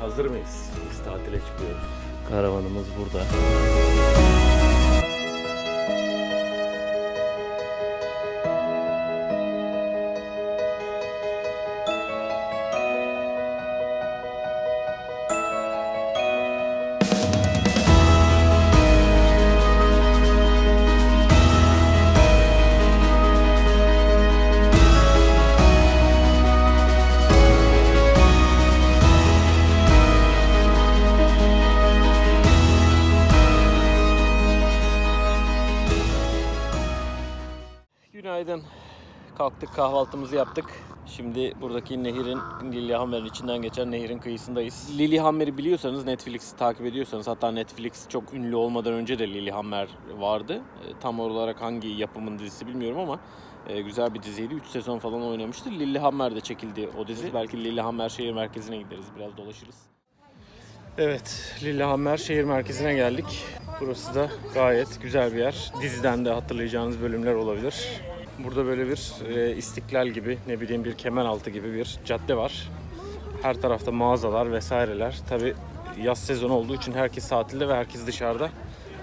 hazır mıyız? Biz tatile çıkıyoruz. Karavanımız burada. Kalktık kahvaltımızı yaptık. Şimdi buradaki nehirin, Lillehammer'in içinden geçen nehirin kıyısındayız. Lillehammer'i biliyorsanız, Netflix'i takip ediyorsanız hatta Netflix çok ünlü olmadan önce de Lillehammer vardı. E, Tam olarak hangi yapımın dizisi bilmiyorum ama e, güzel bir diziydi. 3 sezon falan oynamıştı. Lillehammer'de çekildi o dizi. Belki Lillehammer şehir merkezine gideriz, biraz dolaşırız. Evet, Lillehammer şehir merkezine geldik. Burası da gayet güzel bir yer. Diziden de hatırlayacağınız bölümler olabilir. Burada böyle bir e, istiklal gibi, ne bileyim bir kemeraltı gibi bir cadde var. Her tarafta mağazalar vesaireler. Tabi yaz sezonu olduğu için herkes tatilde ve herkes dışarıda.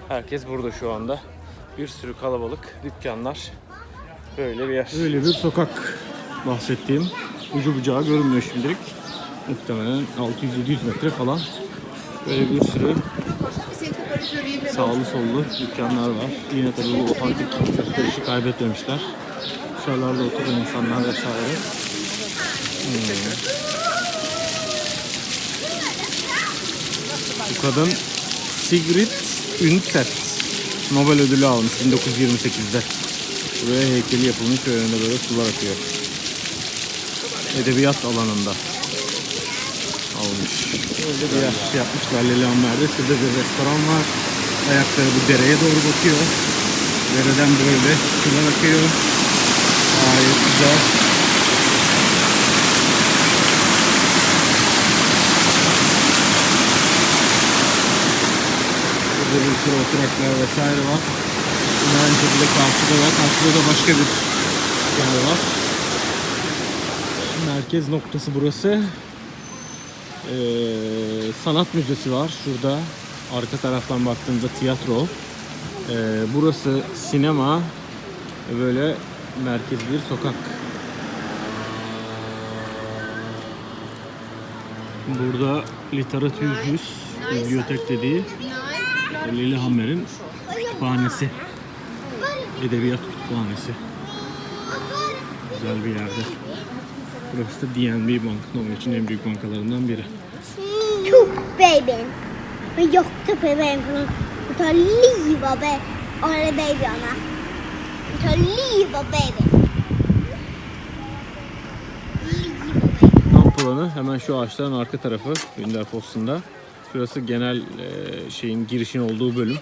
Herkes burada şu anda. Bir sürü kalabalık, dükkanlar. Böyle bir yer. Böyle bir sokak bahsettiğim. Ucu bucağı görünmüyor şimdilik. Muhtemelen 600-700 metre falan. Böyle bir sürü sağlı sollu dükkanlar var. Yine tabii bu otantik gösterişi kaybetmemişler. Dışarılarda oturan insanlar vesaire. Hmm. Bu kadın Sigrid Undset Nobel ödülü almış 1928'de. Buraya heykeli yapılmış ve önünde böyle sular akıyor. Edebiyat alanında almış. Öyle bir yer yapmışlar Lillehammer'de. Şurada bir restoran var. Ayakları bu dereye doğru bakıyor. Dereden böyle sular akıyor. Gayet güzel. Burada bir sürü oturaklar vesaire var. Yine aynı şekilde karşıda var. Karşıda da başka bir yer var. Merkez noktası burası. Ee, sanat müzesi var şurada. Arka taraftan baktığımda tiyatro. Ee, burası sinema. Böyle merkez bir sokak. Burada literatürcüs, bibliotek dediği Lillehammer'in kütüphanesi. Edebiyat kütüphanesi. Güzel bir yerde. Burası da DNB Bank. Norveç'in için en büyük bankalarından biri. Tuff babyn. Men hjortebaben kommer att ta livet av ba- alla babyarna. Ta livet av babyn. Livet av babyn. Kamp alanı hemen şu ağaçların arka tarafı Winterfoss'unda. Şurası genel e, şeyin girişin olduğu bölüm.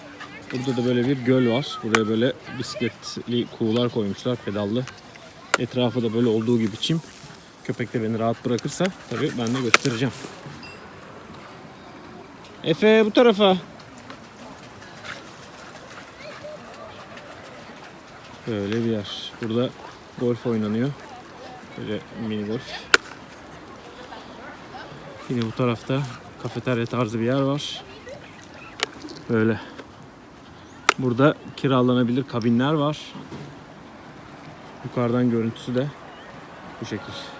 Burada da böyle bir göl var. Buraya böyle bisikletli kuğular koymuşlar pedallı. Etrafı da böyle olduğu gibi çim. Köpek de beni rahat bırakırsa tabii ben de göstereceğim. Efe bu tarafa. Böyle bir yer. Burada golf oynanıyor. Böyle mini golf. Yine bu tarafta kafeterya tarzı bir yer var. Böyle. Burada kiralanabilir kabinler var. Yukarıdan görüntüsü de bu şekil.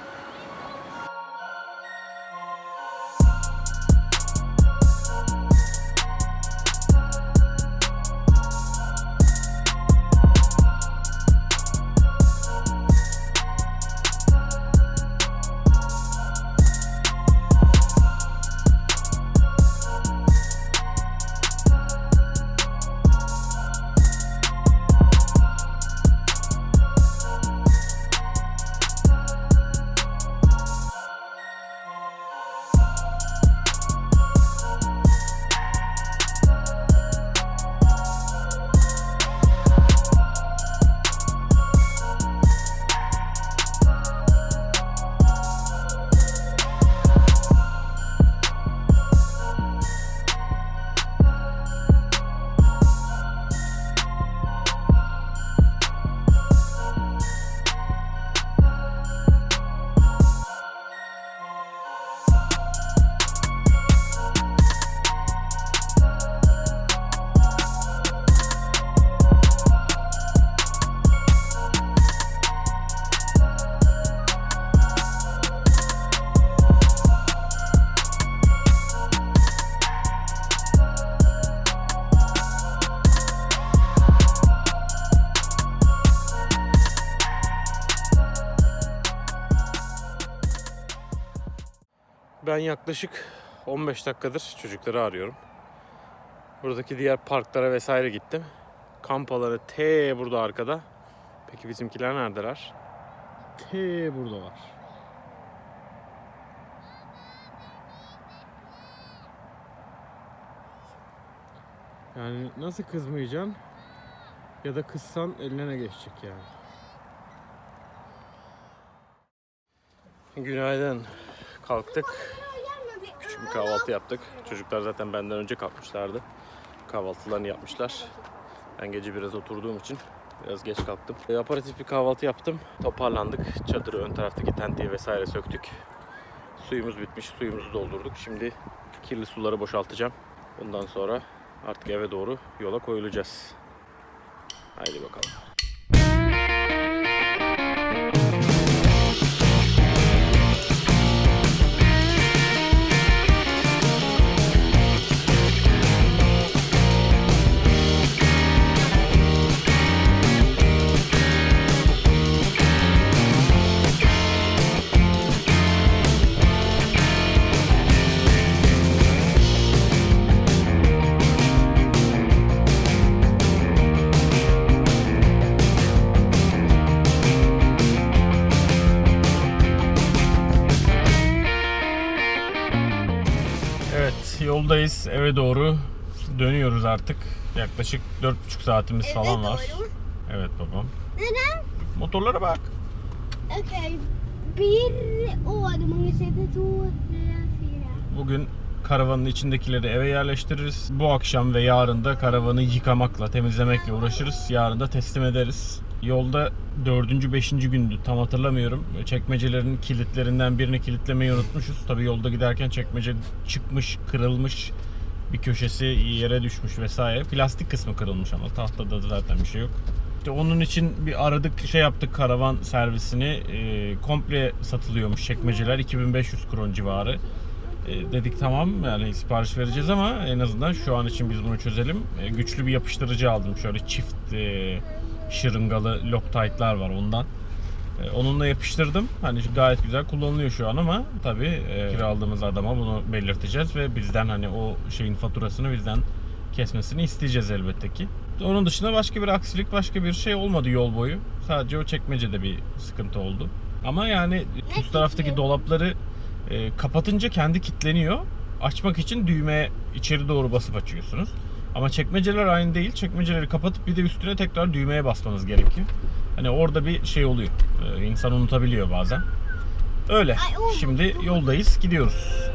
Ben yaklaşık 15 dakikadır çocukları arıyorum. Buradaki diğer parklara vesaire gittim. Kamp alanı T burada arkada. Peki bizimkiler neredeler? T burada var. Yani nasıl kızmayacaksın? Ya da kızsan eline ne geçecek yani? Günaydın. Kalktık. Bir kahvaltı yaptık. Çocuklar zaten benden önce kalkmışlardı. Kahvaltılarını yapmışlar. Ben gece biraz oturduğum için biraz geç kalktım. E, aparatif bir kahvaltı yaptım. Toparlandık. Çadırı ön taraftaki tenteyi vesaire söktük. Suyumuz bitmiş. Suyumuzu doldurduk. Şimdi kirli suları boşaltacağım. Bundan sonra artık eve doğru yola koyulacağız. Haydi bakalım. Yoldayız eve doğru dönüyoruz artık. Yaklaşık 4,5 saatimiz falan var. Evet babam. Neden? Motorlara bak. Okej. Bir fyra. Bugün karavanın içindekileri eve yerleştiririz. Bu akşam ve yarın da karavanı yıkamakla, temizlemekle uğraşırız. Yarın da teslim ederiz. Yolda dördüncü, beşinci gündü tam hatırlamıyorum. Çekmecelerin kilitlerinden birini kilitlemeyi unutmuşuz. Tabii yolda giderken çekmece çıkmış, kırılmış. Bir köşesi yere düşmüş vesaire. Plastik kısmı kırılmış ama tahtada da zaten bir şey yok. İşte onun için bir aradık şey yaptık karavan servisini. Ee, komple satılıyormuş çekmeceler 2500 kron civarı. E, dedik tamam yani sipariş vereceğiz ama en azından şu an için biz bunu çözelim. E, güçlü bir yapıştırıcı aldım. Şöyle çift e, şırıngalı Loctite'lar var ondan. E, onunla yapıştırdım. Hani gayet güzel kullanılıyor şu an ama tabii e, kiraladığımız adama bunu belirteceğiz ve bizden hani o şeyin faturasını bizden kesmesini isteyeceğiz elbette ki. Onun dışında başka bir aksilik, başka bir şey olmadı yol boyu. Sadece o çekmecede bir sıkıntı oldu. Ama yani üst taraftaki dolapları e, kapatınca kendi kilitleniyor. Açmak için düğmeye içeri doğru basıp açıyorsunuz. Ama çekmeceler aynı değil. Çekmeceleri kapatıp bir de üstüne tekrar düğmeye basmanız gerekiyor. Hani orada bir şey oluyor. Ee, insan unutabiliyor bazen. Öyle. Şimdi yoldayız, gidiyoruz.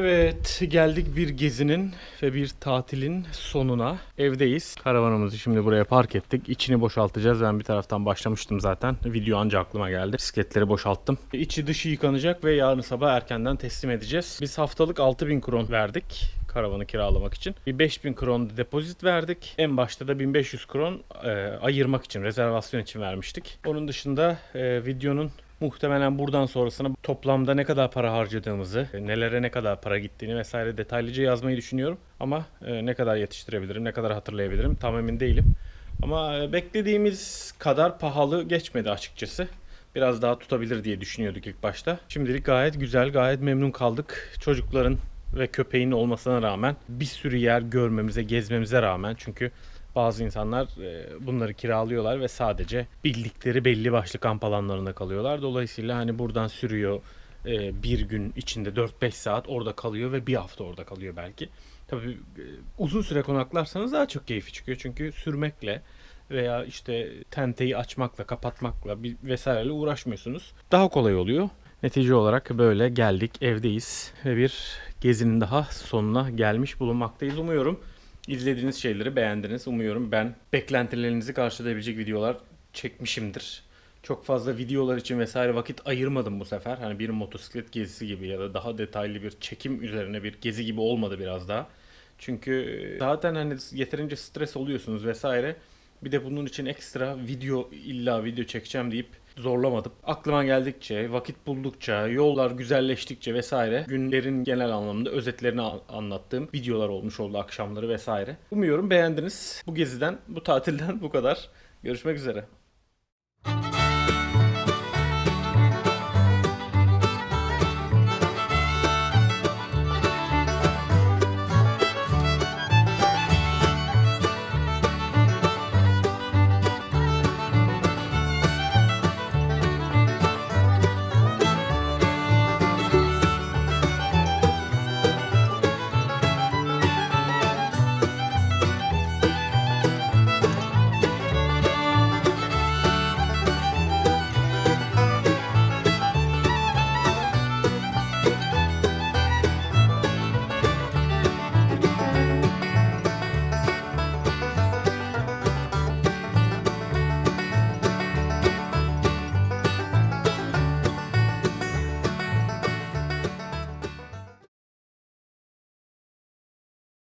Evet, geldik bir gezinin ve bir tatilin sonuna. Evdeyiz. Karavanımızı şimdi buraya park ettik. İçini boşaltacağız. Ben bir taraftan başlamıştım zaten. Video anca aklıma geldi. Bisikletleri boşalttım. İçi dışı yıkanacak ve yarın sabah erkenden teslim edeceğiz. Biz haftalık 6000 kron verdik karavanı kiralamak için. Bir 5000 kron depozit verdik. En başta da 1500 kron e, ayırmak için, rezervasyon için vermiştik. Onun dışında e, videonun Muhtemelen buradan sonrasına toplamda ne kadar para harcadığımızı, nelere ne kadar para gittiğini vesaire detaylıca yazmayı düşünüyorum. Ama e, ne kadar yetiştirebilirim, ne kadar hatırlayabilirim tam emin değilim. Ama e, beklediğimiz kadar pahalı geçmedi açıkçası. Biraz daha tutabilir diye düşünüyorduk ilk başta. Şimdilik gayet güzel, gayet memnun kaldık. Çocukların ve köpeğin olmasına rağmen bir sürü yer görmemize, gezmemize rağmen çünkü bazı insanlar e, bunları kiralıyorlar ve sadece bildikleri belli başlı kamp alanlarında kalıyorlar. Dolayısıyla hani buradan sürüyor e, bir gün içinde 4-5 saat orada kalıyor ve bir hafta orada kalıyor belki. Tabii e, uzun süre konaklarsanız daha çok keyfi çıkıyor. Çünkü sürmekle veya işte tenteyi açmakla, kapatmakla vesaireyle uğraşmıyorsunuz. Daha kolay oluyor. Netice olarak böyle geldik, evdeyiz ve bir gezinin daha sonuna gelmiş bulunmaktayız. Umuyorum izlediğiniz şeyleri beğendiniz. Umuyorum ben beklentilerinizi karşılayabilecek videolar çekmişimdir. Çok fazla videolar için vesaire vakit ayırmadım bu sefer. Hani bir motosiklet gezisi gibi ya da daha detaylı bir çekim üzerine bir gezi gibi olmadı biraz daha. Çünkü zaten hani yeterince stres oluyorsunuz vesaire. Bir de bunun için ekstra video illa video çekeceğim deyip zorlamadım. Aklıma geldikçe, vakit buldukça, yollar güzelleştikçe vesaire günlerin genel anlamda özetlerini anlattığım videolar olmuş oldu akşamları vesaire. Umuyorum beğendiniz. Bu geziden, bu tatilden bu kadar. Görüşmek üzere.